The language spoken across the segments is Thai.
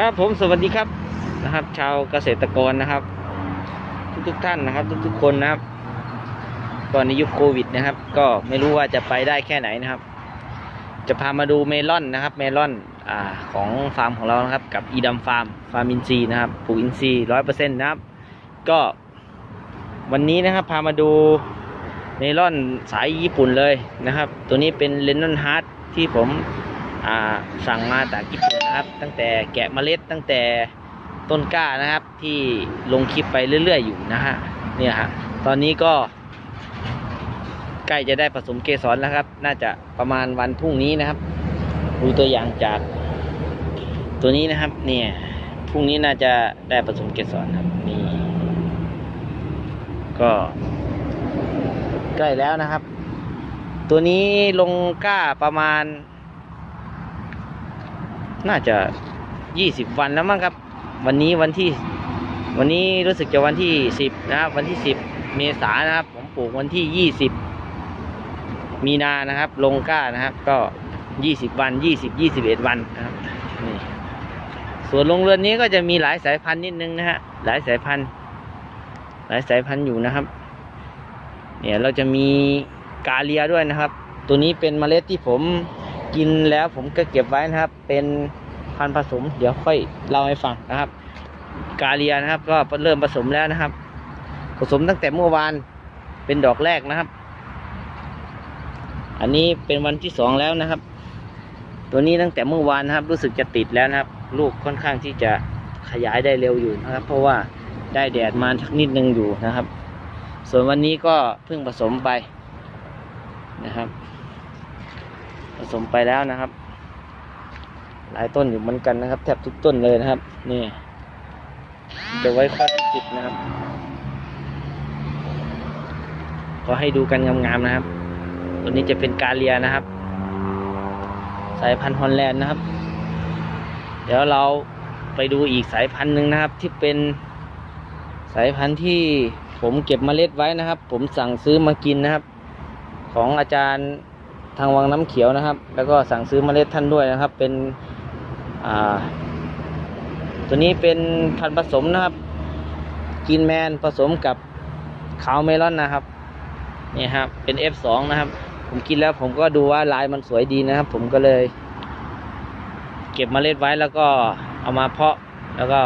ครับผมสวัสดีครับนะครับ ชาวเกษตรกรนะครับ ทุกทุกท่านนะครับ ทุกๆคนนะครับก่อนในยุคโควิดนะครับ ก็ไม่รู้ว่าจะไปได้แค่ไหนนะครับ จะพามาดูเมลอนนะครับ เมลอนอ่าของฟาร์มของเรานะครับ กับอีดัมฟาร์มฟาร์มอินซีนะครับปลูกอินซีร้อยเปอร์เซ็นต์นะครับ ก็วันนี้นะครับพามาดูเมลอนสายญี่ปุ่นเลยนะครับ ตัวนี้เป็นเลนนอนฮาร์ดที่ผมอ่าสั่งมาจากญี่ปุ่น นะครับ ตั้งแต่แกะเมล็ดตั้งแต่ต้นกล้านะครับ ที่ลงคลิปไปเรื่อย ๆ อยู่นะฮะเนี่ยฮะตอนนี้ก็ ใกล้จะได้ผสมเกสรแล้วครับ น่าจะประมาณวันพรุ่งนี้นะครับ ดูตัวอย่างจากตัวนี้นะครับ เนี่ยพรุ่งนี้น่าจะได้ผสมเกสรครับนี่ก็ใกล้แล้วนะครับ ตัวนี้ลงกล้าประมาณ น่าจะยี่สิบวันแล้วมั้งครับ วันนี้วันที่ วันนี้รู้สึกจะวันที่สิบนะครับ วันที่สิบเมษายนะครับ ผมปลูกวันที่ยี่สิบมีนานะครับ ลงก้านะครับ ก็ยี่สิบวันยี่สิบยี่สิบเอ็ดวันนะครับนี่ส่วนลงเรือนนี้ก็จะมีหลายสายพันธุ์นิดนึงนะฮะหลายสายพันธุ์ หลายสายพันธุ์อยู่นะครับ เนี่ยเราจะมีกาเลียด้วยนะครับ ตัวนี้เป็นเมล็ดที่ผม กินแล้วผมก็เก็บไว้นะครับ เป็นพันธุ์ผสม เดี๋ยวค่อยเล่าให้ฟังนะครับ กาเลียนะครับ ก็เริ่มผสมแล้วนะครับ ผสมตั้งแต่เมื่อวานเป็นดอกแรกนะครับ อันนี้เป็นวันที่สองแล้วนะครับ ตัวนี้ตั้งแต่เมื่อวานนะครับ รู้สึกจะติดแล้วนะครับ ลูกค่อนข้างที่จะขยายได้เร็วอยู่นะครับ เพราะว่าได้แดดมาสักนิดนึงอยู่นะครับ ส่วนวันนี้ก็เพิ่งผสมไปนะครับ ผสมไปแล้วนะครับ หลายต้นอยู่เหมือนกันนะครับ แทบทุกต้นเลยนะครับ นี่จะไว้ข้อที่สิบนะครับ ก็ให้ดูกันงามๆนะครับ ตัวนี้จะเป็นกาเลียนะครับ สายพันธุ์ฮอลแลนด์นะครับ เดี๋ยวเราไปดูอีกสายพันธุ์หนึ่งนะครับ ที่เป็นสายพันธุ์ที่ผมเก็บเมล็ดไว้นะครับ ผมสั่งซื้อมากินนะครับ ของอาจารย์ ทางวังน้ำเขียวนะครับ แล้วก็สั่งซื้อมเมล็ดท่านด้วยนะครับ เป็นตัวนี้เป็นพันธุ์ผสมนะครับกินแมนผสมกับขาวเมลอนนะครับนี่ครับเป็น F2 นะครับ ผมกินแล้วผมก็ดูว่าลายมันสวยดีนะครับ ผมก็เลย เก็บมเมล็ดไว้แล้วก็เอามาเพาะแล้วก็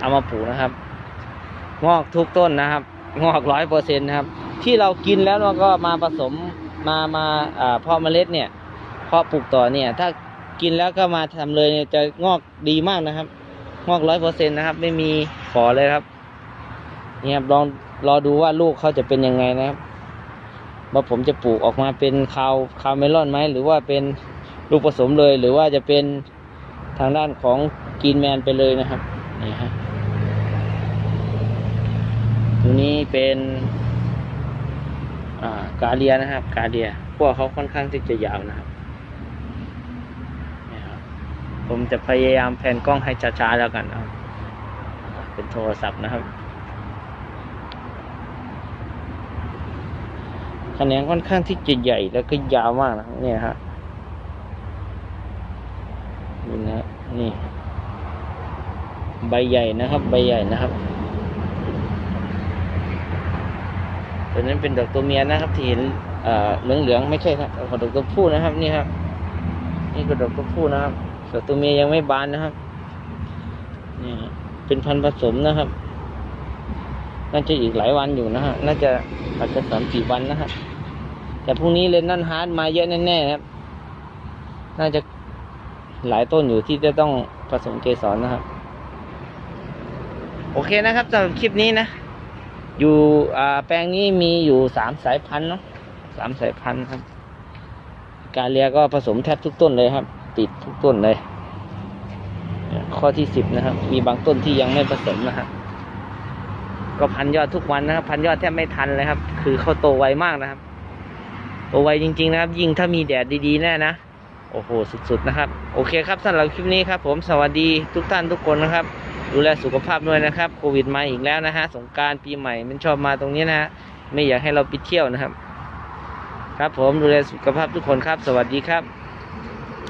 เอามาปลูกนะครับ งอกทุกต้นนะครับ งอกร้อยเปอร์เซ็นต์นะครับ ที่เรากินแล้วเราก็มาผสม มามาอ่าเพาะเมล็ดเนี่ยเพาะปลูกต่อเนี่ย ถ้ากินแล้วก็มาทำเลยเนี่ยจะงอกดีมากนะครับ งอกร้อยเปอร์เซ็นต์นะครับ ไม่มีขอเลยครับนี่ครับลองรอดูว่าลูกเขาจะเป็นยังไงนะครับว่าผมจะปลูกออกมาเป็นคาวคาวเมลอนไหมหรือว่าเป็นลูกผสมเลย หรือว่าจะเป็นทางด้านของกินแมนไปเลยนะครับนี่ฮะตัวนี้เป็น กาเลียนะครับ กาเลียพวกเขาค่อนข้างที่จะยาวนะครับนี่ครับผมจะพยายามแพนกล้องให้ช้าๆแล้วกันนะเป็นโทรศัพท์นะครับแขนงค่อนข้างที่จะใหญ่แล้วก็ยาวมากนะเนี่ยฮะนี่นะนี่ ใบใหญ่นะครับ ใบใหญ่นะครับ ตัวนั้นเป็นดอกตัวเมียนะครับ ที่เห็นเอ่อเหลืองๆไม่ใช่ครับของดอกตัวผู้นะครับ นี่ครับ นี่ก็ดอกตัวผู้นะครับดอกตัวเมียยังไม่บานนะครับนี่เป็นพันธุ์ผสมนะครับ น่าจะอีกหลายวันอยู่นะฮะน่าจะอาจจะสามสี่วันนะฮะแต่พรุ่งนี้เลนนันฮาร์ดมาเยอะแน่ๆครับ น่าจะหลายต้นอยู่ที่จะต้องผสมเกสรนะครับ โอเคนะครับสำหรับคลิปนี้นะ อยู่อ่าแปลงนี้มีอยู่สามสายพันธุ์เนาะสามสายพันธุ์ครับ กาเลียก็ผสมแทบทุกต้นเลยครับ ติดทุกต้นเลยเนี่ยข้อที่สิบนะครับ มีบางต้นที่ยังไม่ผสมนะครับก็พันยอดทุกวันนะครับ พันยอดแทบไม่ทันเลยครับ คือเขาโตไวมากนะครับโตไวจริง ๆ นะครับ ยิ่งถ้ามีแดดดีๆแน่นะโอ้โหสุดๆนะครับ โอเคครับสำหรับคลิปนี้ครับ ผมสวัสดีทุกท่านทุกคนนะครับ ดูแลสุขภาพด้วยนะครับโควิดมาอีกแล้วนะฮะสงกรารปีใหม่มันชอบมาตรงนี้นะฮะไม่อยากให้เราไปเที่ยวนะครับ ครับผมดูแลสุขภาพทุกคนครับ สวัสดีครับ